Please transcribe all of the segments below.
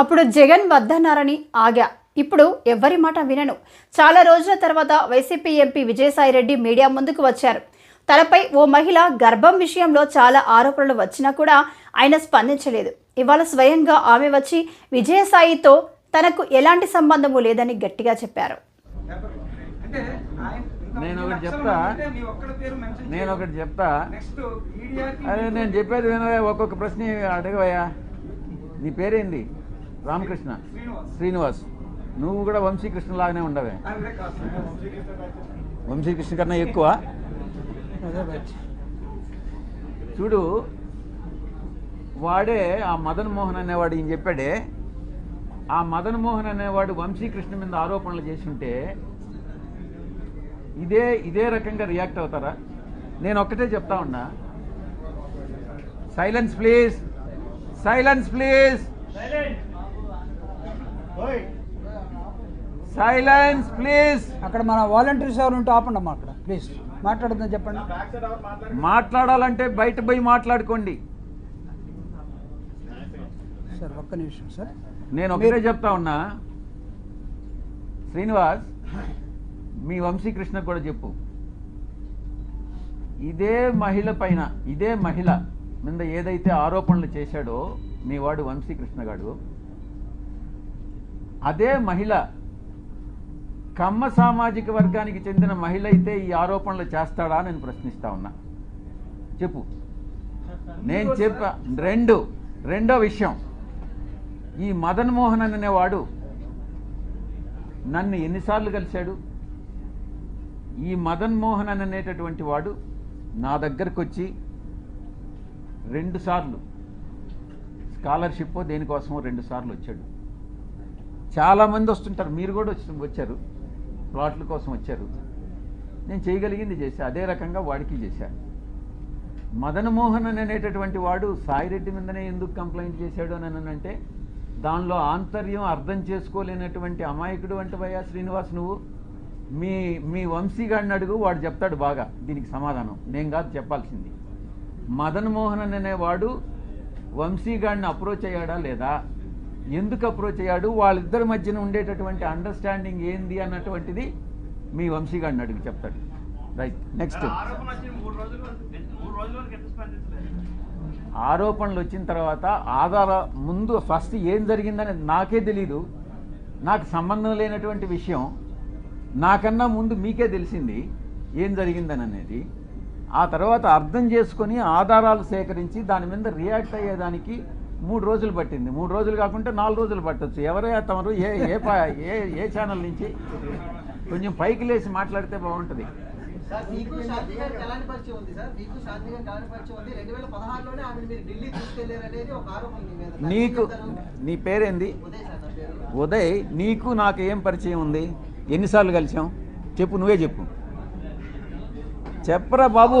అప్పుడు జగన్ వద్దన్నారని ఆగా. ఇప్పుడు ఎవ్వరి మాట వినను. చాలా రోజుల తర్వాత వైసీపీ ఎంపీ విజయసాయిరెడ్డి మీడియా ముందుకు వచ్చారు. తనపై ఓ మహిళ గర్భం విషయంలో చాలా ఆరోపణలు వచ్చినా కూడా ఆయన స్పందించలేదు. ఇవాళ స్వయంగా ఆమె వచ్చి విజయసాయితో తనకు ఎలాంటి సంబంధము లేదని గట్టిగా చెప్పారు. నేను ఒకటి చెప్తా. నేను ఒకటి చెప్తా. అదే నేను చెప్పేది వినవే. ఒక్కొక్క ప్రశ్న అడగవయ్యా. నీ పేరేంది? రామకృష్ణ. శ్రీనివాస్. నువ్వు కూడా వంశీకృష్ణ లాగానే ఉండవే. వంశీకృష్ణ కన్నా ఎక్కువ? చూడు వాడే ఆ మదన్ మోహన్ అనేవాడు ఈయన చెప్పాడే ఆ మదన్ మోహన్ అనేవాడు వంశీకృష్ణ మీద ఆరోపణలు చేస్తుంటే ఇదే ఇదే రకంగా రియాక్ట్ అవుతారా? నేను ఒక్కటే చెప్తా ఉన్నా. Silence please silence please silence please అక్కడ మన వాలంటీర్స్ ఎవరు ఉంటే ఆపండమ్మా అక్కడ. ప్లీజ్ మాట్లాడుతుందని చెప్పండి. మాట్లాడాలంటే బయట పోయి మాట్లాడుకోండి. సార్ ఒక్క నిమిషం సార్. నేను ఒకటే చెప్తా ఉన్నా. శ్రీనివాస్ మీ వంశీకృష్ణ కూడా చెప్పు. ఇదే మహిళ పైన ఇదే మహిళ మీద ఏదైతే ఆరోపణలు చేశాడో మీ వాడు వంశీకృష్ణ గాడు అదే మహిళ కమ్మ సామాజిక వర్గానికి చెందిన మహిళ అయితే ఈ ఆరోపణలు చేస్తాడా నేను ప్రశ్నిస్తా ఉన్నా. చెప్పు. నేను చెప్పా రెండు రెండో విషయం. ఈ మదన్ మోహన్ అనేవాడు నన్ను ఎన్నిసార్లు కలిశాడు? ఈ మదన్ మోహన్ అనేటటువంటి వాడు నా దగ్గరకు వచ్చి రెండుసార్లు స్కాలర్షిప్ దేనికోసమో రెండు సార్లు వచ్చాడు. చాలామంది వస్తుంటారు. మీరు కూడా వచ్చి వచ్చారు. ప్లాట్ల కోసం వచ్చారు. నేను చేయగలిగింది చేశా. అదే రకంగా వాడికి చేశా. మదన్ మోహన్ అని అనేటటువంటి వాడు సాయిరెడ్డి మీదనే ఎందుకు కంప్లైంట్ చేశాడు అని అంటే దానిలో ఆంతర్యం అర్థం చేసుకోలేనటువంటి అమాయకుడు అంటవయ్యా శ్రీనివాస్ నువ్వు. మీ మీ వంశీగాడిని అడుగు వాడు చెప్తాడు బాగా. దీనికి సమాధానం. నేను కాదు చెప్పాల్సింది. మదన్ మోహన్ అనేవాడు వంశీగాడిని అప్రోచ్ అయ్యాడా లేదా? ఎందుకు అప్రోచ్ అయ్యాడు? వాళ్ళిద్దరి మధ్యన ఉండేటటువంటి అండర్స్టాండింగ్ ఏంది అన్నటువంటిది మీ వంశీగాడిని అడుగు చెప్తాడు. రైట్ నెక్స్ట్ ఆరోపణలు వచ్చిన తర్వాత ఆధార ముందు ఫస్ట్ ఏం జరిగిందని నాకే తెలీదు. నాకు సంబంధం లేనటువంటి విషయం నాకన్నా ముందు మీకే తెలిసింది ఏం జరిగిందని అనేది. ఆ తర్వాత అర్థం చేసుకొని ఆధారాలు సేకరించి దాని మీద రియాక్ట్ అయ్యేదానికి మూడు రోజులు పట్టింది. మూడు రోజులు కాకుంటే నాలుగు రోజులు పట్టొచ్చు. ఎవరే తమరు ఏ ఏ ఏ ఏ ఛానల్ నుంచి కొంచెం పైకి లేచి మాట్లాడితే బాగుంటుంది. నీకు? నీ పేరేంది? ఉదయ్ నీకు నాకు ఏం పరిచయం ఉంది? ఎన్నిసార్లు కలిసాం? చెప్పు నువ్వే చెప్పు. చెప్పరా బాబు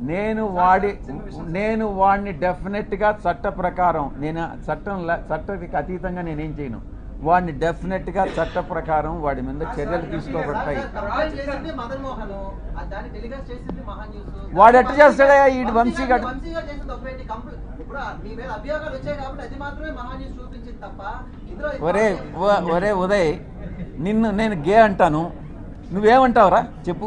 నేను వాడి నేను వాడిని డెఫినెట్గా చట్ట ప్రకారం నేను చట్టం చట్టానికి అతీతంగా నేనేం చేయను. వాడిని డెఫినెట్గా చట్ట ప్రకారం వాడి మీద చర్యలు తీసుకోబడతాయి. వాడు ఎట్ట చేస్తాడయ్యా? ఈ వంశీ గారు ఒరే ఒరే ఉదయ్ నిన్ను నేను గే అంటాను. నువ్వేమంటావురా? చెప్పు.